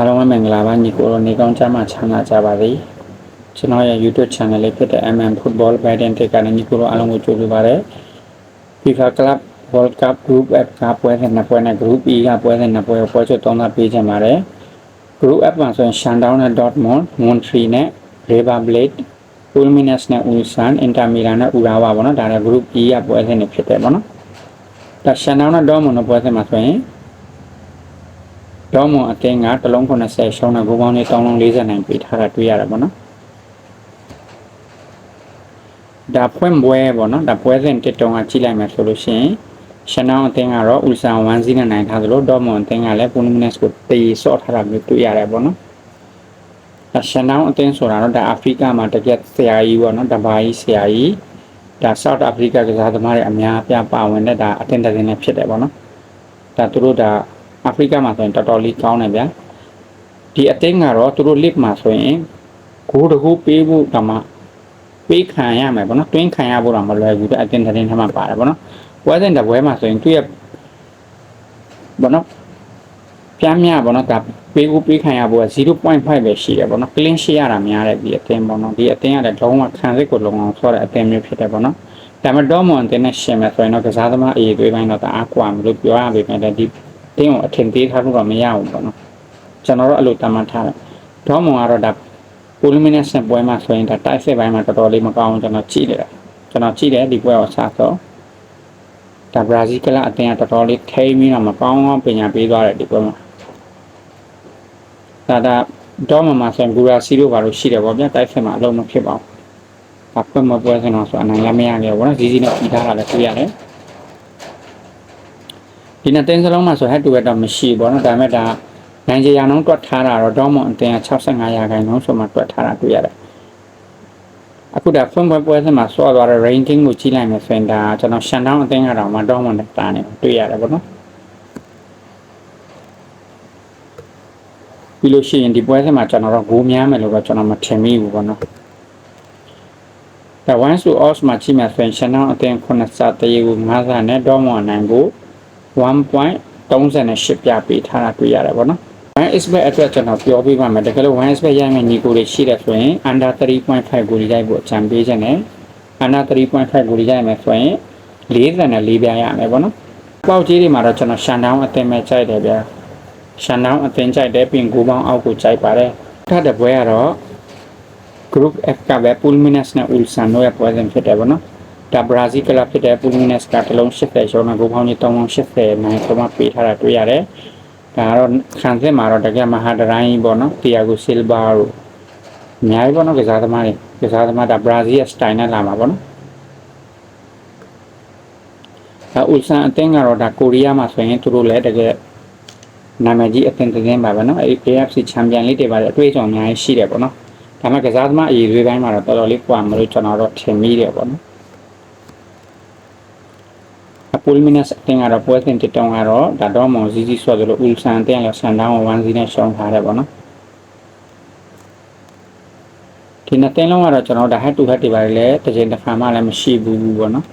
အားလုံးပဲမင်္ဂလာပါညီကိုရောနေကောင်းကြမှာချမ်းသာကြပါစေကျွန်တော်ရဲ့ YouTube channel လေးဖြစ်တဲ့ MM Football Guidance တက်ကနေညီကိုရောအားလုံးကိုကြိုဆိုပါရစေ FIFA Club World Cup Group F ကပွဲစဉ်နှစ်ပွဲနဲ့ Group E ကပွဲစဉ်နှစ်ပွဲကိုပွဲချုပ်သုံးသပ်ပေးချင်ပါတယ် Group F မှာဆိုရင် Shandong နဲ့ Dortmund Montreal နဲ့ River Plate Fulminus နဲ့ Ulsan Inter Milan နဲ့ Urawa ပေါ့နော်ဒါလည်း Group E ကပွဲစဉ်တွေဖြစ်တယ်ပေါ့နော်ဒါ Shandong နဲ့ Dortmund တို့ပွဲစဉ်မှာဆိုရင် ဒေါမွန်အတင်းကတလုံး80ရှုံးတဲ့ဂိုးပေါင်းနဲ့တောင်းလုံး40နိုင်ပေးထားတာတွေ့ရတယ်ပေါ့နော်ဒါဖွင့်ပွဲပေါ့နော်ဒါပွဲစဉ်တစ်တုံးကကြည့်လိုက်မယ်ဆိုလို့ရှိရင်ရှနောင်းအတင်းကတော့ဥလ်ဆန်1စီးနဲ့နိုင်ထားသလိုဒေါမွန်အတင်းကလည်းပူနမီနက်စ်ကိုတေးဆော့ထားတာမျိုးတွေ့ရတယ်ပေါ့နော်ဒါရှနောင်းအတင်းဆိုတာတော့ဒါအာဖရိကမှာတကယ်ဆရာကြီးပေါ့နော်တဘာကြီးဆရာကြီးဒါ South Africa ကစားသမားတွေအများအပြားပါဝင်တဲ့ဒါအတင်းတင်းနဲ့ဖြစ်တယ်ပေါ့နော်ဒါသူတို့ဒါ အာဖရိကမှာဆိုရင်တော်တော်လေးကောင်းတယ်ဗျာဒီအတင်းကတော့သူတို့ lip မှာဆိုရင်ဂိုးတကူပေးဖို့တမပေးခံရမယ်ဗောနော်တွင်းခံရဖို့တော့မလွယ်ဘူးတဲ့အတင်းတင်းထဲမှာပါတယ်ဗောနော်ပွဲစဉ်တစ်ပွဲမှာဆိုရင်သူ့ရဲ့ဗောနော်ပြမ်းမြဗောနော်ဒါပေးဖို့ပေးခံရဖို့က0.5ပဲရှိတယ်ဗောနော် clean ရှိရတာများတယ်ဒီအတင်းဗောနော်ဒီအတင်းကလည်းလုံးဝခံစစ်ကိုလုံအောင်ဆော့တဲ့အတင်းမျိုးဖြစ်တယ်ဗောနော်ဒါမှတော့မွန်တင်နဲ့ရှင်မယ်ဆိုရင်တော့ကစားသမားအရေးသွေးပိုင်းတော့တအားကွာမလို့ပြောရပေမဲ့ဒီ တင်းကိုအထင်သေးထားလို့တော့မရဘူးပေါ့နော်ကျွန်တော်တို့အဲ့လိုတမန်ထားတယ်ဒေါမွန်ကတော့ဒါပိုလီမီနက်ဆန်ပွဲမှာဆိုရင်ဒါတိုက်စစ်ပိုင်းမှာတော်တော်လေးမကောင်းကျွန်တော်ကြည့်တယ်ကျွန်တော်ကြည့်တယ်ဒီပွဲကိုစားတော့ဒါဘရာဇီးကလအတင်းကတော်တော်လေးထိမ့်ပြီးတော့မကောင်းအောင်ပညာပေးသွားတယ်ဒီပွဲမှာဒါဒါဒေါမွန်မှာဆိုရင်ဂူရာစီတို့ဘာလို့ရှိတယ်ပေါ့ဗျာတိုက်စစ်မှာအလုံးမဖြစ်ပါဘူးဒါဖွင့်မပွဲစင်တော့ဆိုအနိုင်ရမရခဲ့ဘူးနော်ဇီးဇီနဲ့ပြီးထားတာလည်းတွေ့ရတယ် ဒီနဲ့တင်းစလုံးမှာဆို head to head တော့မရှိဘူးနော်ဒါပေမဲ့ဒါနိုင်ဂျီယာနှုန်းတွက်ထားတာတော့ဒေါမွန်အတင်းက65ရာခိုင်နှုန်းဆိုမှတွက်ထားတာတွေ့ရတယ်အခုဒါဖွင့်ပွဲပွဲစဉ်မှာဆော့သွားတဲ့ ranking ကိုကြည့်လိုက်မယ်ဆိုရင်ဒါကျွန်တော်ရှန်တောင်းအတင်းကတော့မှဒေါမွန်နဲ့တာနေတွေ့ရတယ်ပေါ့နော်ပြီးလို့ရှိရင်ဒီပွဲစဉ်မှာကျွန်တော်တော့ဂိုးများမယ်လို့တော့ကျွန်တော်မထင်မိဘူးပေါ့နော်ဒါ once to off မှာချိန်မှာဆိုရင် channel အတင်း9စတရေကို9စနဲ့ dorm အနိုင်ကို 1.38ပြပေးထားတာတွေ့ရတယ်ဗောနော်1 expect အတွက်ကျွန်တော်ပြောပြပါမယ်တကယ်လို့1 expect ရမယ့်ညီကိုတွေရှိတယ်ဆိုရင် under 3.5ကိုရိုက်ဖို့အကြံပေးခြင်းနဲ့ under 3.5ကိုရိုက်မယ်ဆိုရင်40နဲ့4ပြရမယ်ဗောနော်ပေါက်ကြီးတွေမှာတော့ကျွန်တော်ရှန်တောင်းအသင်းပဲကြိုက်တယ်ဗျာရှန်တောင်းအသင်းကြိုက်တယ်ပြင်ကိုပေါင်းအောက်ကိုကြိုက်ပါတယ်ထပ်တဲ့ပွဲကတော့ group F ကပဲ Pulminus နဲ့ Ulsan တို့ရဲ့ပွဲစဉ်ဖြစ်တယ်ဗောနော် ဒါဘရာဇီးကလပ်ဖြစ်တဲ့ပူလီနက်စ်ကတလုံး80ကျော်နဲ့ဂိုးပေါင်းကြီး380နိုင်ဆုံးမပေးထားတာတွေ့ရတယ်။ဒါကတော့ခံစစ်မှာတော့တကယ်မဟာဒရိုင်းပေါ့နော်တီယာဂိုဆီလ်ဘာတို့အများကြီးပေါ့နော်ကစားသမားတွေကစားသမားဒါဘရာဇီးရဲ့စတိုင်နဲ့လာမှာပေါ့နော်။ဒါဥလ်ဆန်အသင်းကတော့ဒါကိုရီးယားမှာဆိုရင်သူတို့လည်းတကယ်နာမည်ကြီးအသင်းတစ်သင်းပါပဲနော်။ AFC ချန်ပီယံလိတွေပါတဲ့အတွေ့အကြုံအများကြီးရှိတယ်ပေါ့နော်။ဒါမှကစားသမားအရေးသွေးပိုင်းမှာတော့တော်တော်လေးကွာမလို့ကျွန်တော်တော့ထင်မိတယ်ပေါ့နော်။ အပူလ်မီနက်အတင်းကတော့ပွဲစဉ်တစ်တောင်းကတော့ဒါတော့မော်ဇီဇီဆိုသလိုအူလ်ဆန်အတင်းလည်းဆန်တောင်း1စီနဲ့ရှောင်းထားတယ်ပေါ့နော်ဒီနှစ်တင်းလုံးကတော့ကျွန်တော်ဒါ head to head တွေပါလေတစ်ချိန်တစ်ခါမှလည်းမရှိဘူးပေါ့နော်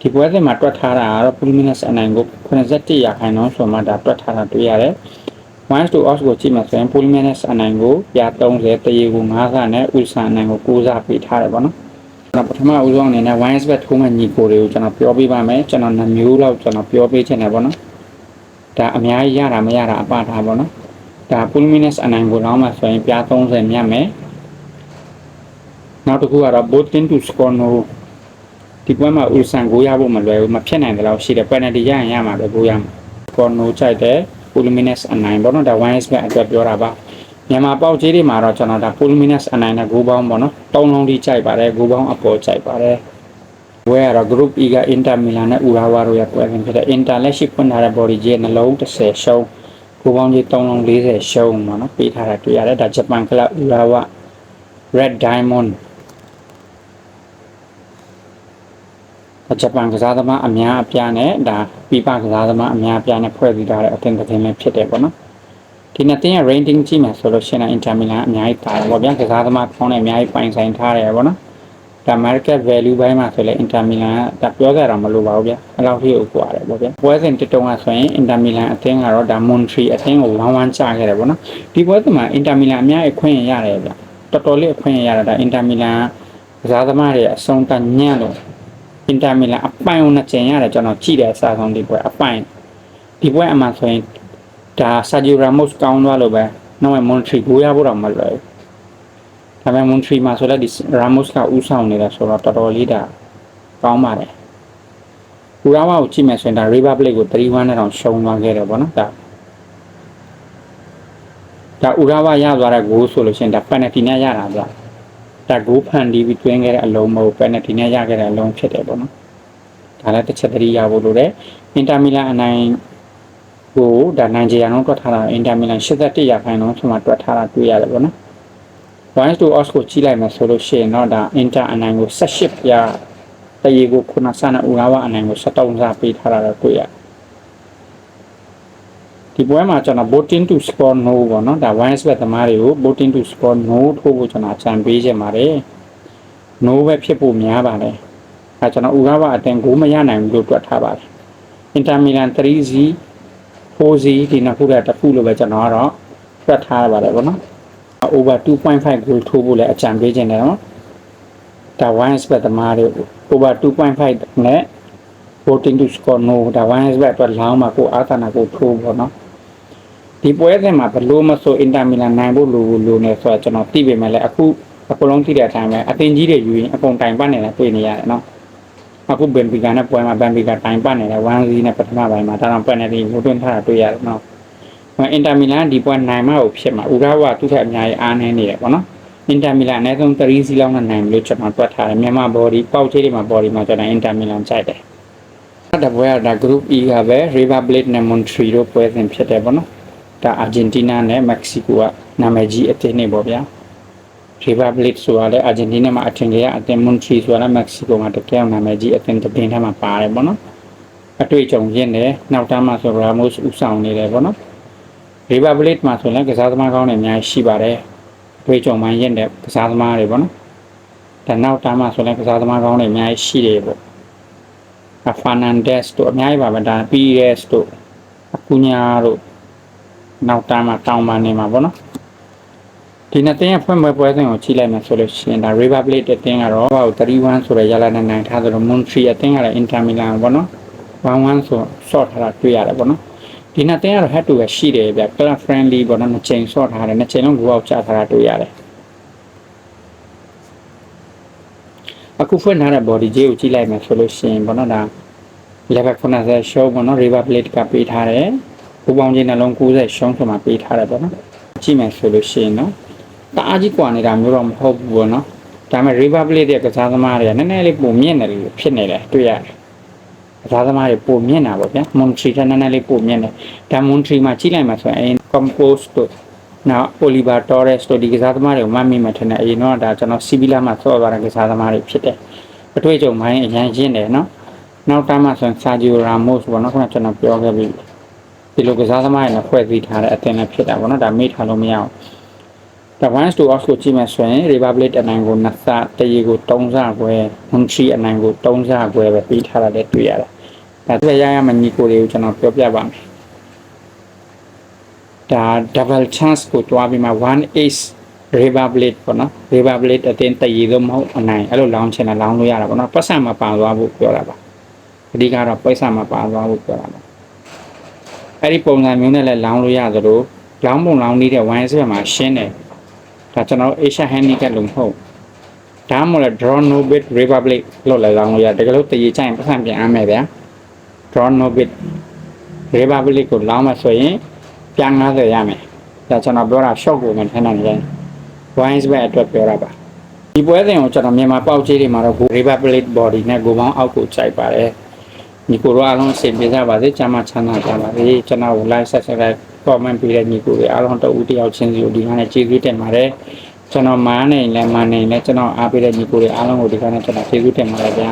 ဒီပွဲစဉ်မှာတွက်ထားတာကတော့ပူလ်မီနက်အနိုင်ကို87ရာခိုင်နှုန်းဆိုမှဒါတွက်ထားတာတွေ့ရတယ်1 to off ကိုကြည့်မှဆိုရင်ပူလ်မီနက်အနိုင်ကိုပြ30တရေကို9ဆနဲ့ဥလ်ဆန်အနိုင်ကို9ဆပေးထားတယ်ပေါ့နော် ကျွန်တော်ပထမဦးဆုံးအနေနဲ့ wine sweat ထိုးမဲ့ညီကိုတွေကိုကျွန်တော်ပြောပြပါမယ်ကျွန်တော်နှမျိုးလောက်ကျွန်တော်ပြောပေးချင်တယ်ပေါ့နော်ဒါအများကြီးရတာမရတာအပထားပေါ့နော်ဒါ full minutes အနိုင်ကိုလောင်းမှဆိုရင်ပြား30မြတ်မယ်နောက်တစ်ခုကတော့ botin to score no ဒီပွဲမှာ ulsan ကိုရဖို့မလွယ်ဘူးမဖြစ်နိုင်တယ်လို့ရှိတယ် penalty ရရင်ရမှာပဲကိုရမှာ score no ကြိုက်တယ် full minutes အနိုင်ပေါ့နော်ဒါ wine sweat အတွက်ပြောတာပါ မြန်မာပေါက်ကြီးတွေမှာတော့ကျွန်တော်ဒါ full minutes အနိုင်နဲ့ဂိုးပေါင်းပေါ့နော်၃လုံးထိကြိုက်ပါတယ်ဂိုးပေါင်းအပေါ်ကြိုက်ပါတယ်ဝဲကတော့ group E က Inter Milan နဲ့ Urawa တို့ရဲ့ပွဲစဉ်ဖြစ်တဲ့ Inter လက်ရှိဖွင့်ထားတဲ့ body ကြီးနှလုံး30ရှုံးဂိုးပေါင်းကြီး3လုံး40ရှုံးပေါ့နော်ပေးထားတာတွေ့ရတယ်ဒါဂျပန်ကလပ် Urawa Red Diamond ဂျပန်ကစားသမားအများအပြားနဲ့ဒါပြပကစားသမားအများအပြားနဲ့ဖွဲ့စည်းထားတဲ့အသင်းတစ်သင်းလည်းဖြစ်တယ်ပေါ့နော် ဒီနှစ်သင်းရဲ့ rating ကြည့်မယ်ဆိုလို့ရှိရင် Inter Milan အများကြီးပါတယ်ပေါ့ဗျာကစားသမားခေါင်းနဲ့အများကြီးပိုင်ဆိုင်ထားတယ်ပေါ့နော်ဒါ market value ဘိုင်းမှာဆိုလဲ Inter Milan ကဒါပြောကြတာမလိုပါဘူးဗျအဲ့လောက်ထိကိုကွာတယ်ပေါ့ဗျပွဲစဉ်တစ်တုံးကဆိုရင် Inter Milan အသင်းကတော့ဒါ Montreal အသင်းကို1-1ချခဲ့တယ်ပေါ့နော်ဒီပွဲစဉ်မှာ Inter Milan အများကြီးအခွင့်ရရတယ်ဗျတော်တော်လေးအခွင့်ရရတာဒါ Inter Milan ကစားသမားတွေအဆုံးတန်ညံ့လို့ Inter Milan အပိုင်ကိုနှစ်ကျင်ရတယ်ကျွန်တော်ကြည့်တယ်အစားဆုံးဒီပွဲအပိုင်ဒီပွဲအမှဆိုရင် ဒါ Sergio Ramos ကောင်းသွားလို့ပဲနောက်မှ Montreal ကိုရဖို့တော့မလွယ်ဘူးဒါပေမဲ့မွန်ထရီမှာဆိုလည်းဒီရာမို့စ်ကဥဆောင်နေတာဆိုတော့တော်တော်လေးဒါကောင်းပါတယ်။ဘူရာဝါကိုကြည့်မယ်ဆိုရင်ဒါ River Plate ကို3-1နဲ့တောင်ရှုံးသွားခဲ့တယ်ပေါ့နော်။ဒါဒါဥရာဝါရသွားတဲ့ဂိုးဆိုလို့ရှိရင်ဒါ penalty နဲ့ရတာဗျ။ဒါဂိုးဖန်တီးပြီးတွင်းခဲ့တဲ့အလုံးမဟုတ် penalty နဲ့ရခဲ့တဲ့အလုံးဖြစ်တယ်ပေါ့နော်။ဒါလည်းတစ်ချက်တတိယဖို့လိုတယ်။ Inter Milan အနိုင် ကိုဒါနိုင်ဂျီယာလုံးတွက်ထားတာ Inter Milan 81ရာခိုင်နှုန်းဆိုမှတွက်ထားတာတွေ့ရတယ်ပေါ့နော်။1 to os ကိုကြီးလိုက်မယ်ဆိုလို့ရှိရင်တော့ဒါ inter အနိုင်ကို18ပြတရေကိုခုနဆနဦးလာဝအနိုင်ကို73စားပေးထားတာတော့တွေ့ရတယ်ဒီပွဲမှာကျွန်တော် voting to score no ပေါ့နော်ဒါ wise bet သမားတွေကို voting to score no ထိုးဖို့ကျွန်တော်အကြံပေးချင်ပါတယ် no ပဲဖြစ်ဖို့များပါတယ်အဲကျွန်တော်ဦးလာဝအတင်ကိုမရနိုင်ဘူးလို့တွက်ထားပါတယ် inter milan 3-0 4-0ဒီနှစ်ခုတည်းတစ်ခုလို့ပဲကျွန်တော်ကတော့တွက်ထားရပါတယ်ပေါ့နော် over 2.5 goal ထိုးဖို့လည်းအကြံပေးခြင်းတယ်နော်ဒါ one spot သမားတွေ over 2.5နဲ့ voting to score no ဒါ one spot အတွက်လောင်းမှာကိုအာသနာကိုထိုးပေါ့နော်ဒီပွဲစဉ်မှာဘလို့မဆို Inter Milan နိုင်ဖို့လိုလိုနေဆိုတော့ကျွန်တော်သိပေမဲ့လည်းအခုအကုန်လုံးသိတဲ့အတိုင်းပဲအသင်ကြီးတွေယူရင်အကုန်တိုင်ပတ်နေတာတွေ့နေရတယ်နော် အခုဘန်ပီကာနဲ့ပွဲမှာဘန်ပီကာတိုင်ပတ်နေတယ်1-0နဲ့ပထမပိုင်းမှာဒါတော့ပက်နယ်တီကိုတွန်းထားတာတွေ့ရတယ်နော်အင်တာမီလန်ဒီပွဲနိုင်မှကိုဖြစ်မှာဥရာဝသူ့ထက်အများကြီးအားနည်းနေတယ်ပေါ့နော်အင်တာမီလန်အနည်းဆုံး3စီးလောက်နဲ့နိုင်လို့ကျွန်တော်တွက်ထားတယ်မြန်မာ body ပေါက်ချေးတွေမှာ body မှာကျွန်တော်အင်တာမီလန်ကြိုက်တယ်ဒါပွဲကဒါ group E ကပဲ River Plate နဲ့ Montreal တို့ပွဲစဉ်ဖြစ်တယ်ပေါ့နော်ဒါအာဂျင်တီးနားနဲ့မက္ကဆီကိုကနာမည်ကြီးအသင်းတွေပေါ့ဗျာ River Plate ဆိုတာလည်းအာဂျင်တီးနားမှာအထင်ကြီးအသင်း Montreal ဆိုတာလည်းမက္ကဆီကိုမှာတကယ်နာမည်ကြီးအသင်းတစ်ပင်ထဲမှာပါတယ်ပေါ့နော်အတွေ့အကြုံရင့်တယ်နောက်တန်းမှာဆို Ramos ဥဆောင်နေတယ်ပေါ့နော် River Plate မှာဆိုရင်ကစားသမားကောင်းတွေအများကြီးရှိပါတယ်။တွေးကြုံမှန်းရင်တဲ့ကစားသမားတွေပေါ့နော်။ဒါနောက်တန်းမှာဆိုရင်ကစားသမားကောင်းတွေအများကြီးရှိတယ်ပေါ့။အဖာနန်ဒက်စ်တို့အများကြီးပါပဲဒါ PES တို့အကူညာတို့နောက်တန်းမှာတောင်းပန်နေမှာပေါ့နော်။ ဒီနှစ်သင်းရဲ့ဖွဲ့ပွဲပွဲစဉ်ကိုကြည့်လိုက်မယ်ဆိုလို့ရှိရင်ဒါ River Plate အသင်းကတော့ဟို31ဆိုတဲ့ရလာနဲ့နိုင်ထားသလို Montreal အသင်းကလည်း Inter Milan ပေါ့နော်။1-1ဆို short ထားတာတွေ့ရတယ်ပေါ့နော်။ဒီနှစ်တင်းကတော့ head to head ရှိတယ်ဗျ club friendly ပေါ့နော်နှစ်ချိန် short ထားတယ်နှစ်ချိန်လုံး go out ချထားတာတွေ့ရတယ်အခုဖွင့်ထားတဲ့ body ကြီးကိုကြည့်လိုက်မယ်ဆိုလို့ရှိရင်ပေါ့နော်ဒါ level 90 show ပေါ့နော် river plate ကပေးထားတယ်ပူပေါင်းခြင်းနှလုံး90 show ဆိုမှပေးထားတယ်ပေါ့နော်ကြည့်မယ်ဆိုလို့ရှိရင်နော် တအားကြီးကွာနေတာမျိုးတော့မဟုတ်ဘူးပေါ့နော်ဒါပေမဲ့ river plate ရဲ့ကစားသမားတွေကနည်းနည်းလေးပုံမြင့်တယ်လို့ဖြစ်နေတယ်တွေ့ရတယ်ကစားသမားတွေပုံမြင့်တာပေါ့ဗျာမွန်ထရီကနည်းနည်းလေးပုံမြင့်တယ်ဒါမွန်ထရီမှာကြီးလိုက်မှဆိုရင် compose တို့နောက် Oliver Torres တို့ဒီကစားသမားတွေကိုမမိမှထင်တယ်အရင်တော့ဒါကျွန်တော် Sevilla မှာဆော့သွားတဲ့ကစားသမားတွေဖြစ်တယ်အတွေ့အကြုံပိုင်းအရင်ရင့်တယ်နော်နောက်တမ်းမှဆိုရင် Sergio Ramos ပေါ့နော်ခုနကျွန်တော်ပြောခဲ့ပြီဒီလိုကစားသမားတွေနဲ့ဖွဲ့စည်းထားတဲ့အသင်းလည်းဖြစ်တာပေါ့နော်ဒါမေ့ထားလို့မရအောင် ဒါ once to off ကိုကြည့်မယ်ဆိုရင် Republic အနိုင်ကိုနှစ်ဆတရေကို3ဆခွဲ Montreal အနိုင်ကို3ဆခွဲပဲပြီးထားတာလည်းတွေ့ရတယ်ဒါသူရရမညီကိုတွေကိုကျွန်တော်ပြောပြပါမယ်ဒါ double chance ကိုတွားပြီးမှ1 ace river blade ပေါ့နော် river blade အတင်းတည်ရလို့မဟုတ်အနိုင်အဲ့လိုလောင်းချင်တာလောင်းလို့ရတာပေါ့နော်ပတ်စံမပါသွားဖို့ပြောတာပါအဓိကတော့ပတ်စံမပါသွားဖို့ပြောတာပါအဲ့ဒီပုံစံမျိုးနဲ့လည်းလောင်းလို့ရသလိုလောင်းပုံလောင်းနေတဲ့ wine ဆွဲမှာရှင်းတယ် ဒါကျွန်တော် Asia handicap လို့မဟုတ်ဒါမှမဟုတ် draw no bid republic လို့လည်းလောင်းလို့ရတကယ်လို့တည်ရချိုင်ပတ်စံပြန်အားမယ်ဗျာ draw no bid republic ကိုလောင်းမှဆိုရင်ပြန်90ရမယ်ဒါကျွန်တော်ပြောတာ short ကိုမထမ်းနိုင်ရင် wines ပဲအတွက်ပြောတာပါဒီပွဲစဉ်ကိုကျွန်တော်မြန်မာပေါက်ကြီးတွေမှာတော့ republic body နဲ့ကိုပေါင်းအောက်ကိုချိန်ပါတယ်ညီကိုတို့အားလုံးအဆင်ပြေကြပါစေကျမ်းမချမ်းသာကြပါစေကျွန်တော်ကို like subscribe comment ပေးတဲ့ညီကိုတွေအားလုံးတဦးတယောက်ချင်းစီကိုဒီကနေ့ကျေးဇူးတင်ပါတယ်ကျွန်တော်မားနေလဲမားနေလဲကျွန်တော်အားပေးတဲ့ညီကိုတွေအားလုံးကိုဒီကနေ့ကျွန်တော်ကျေးဇူးတင်ပါတယ်ဗျာ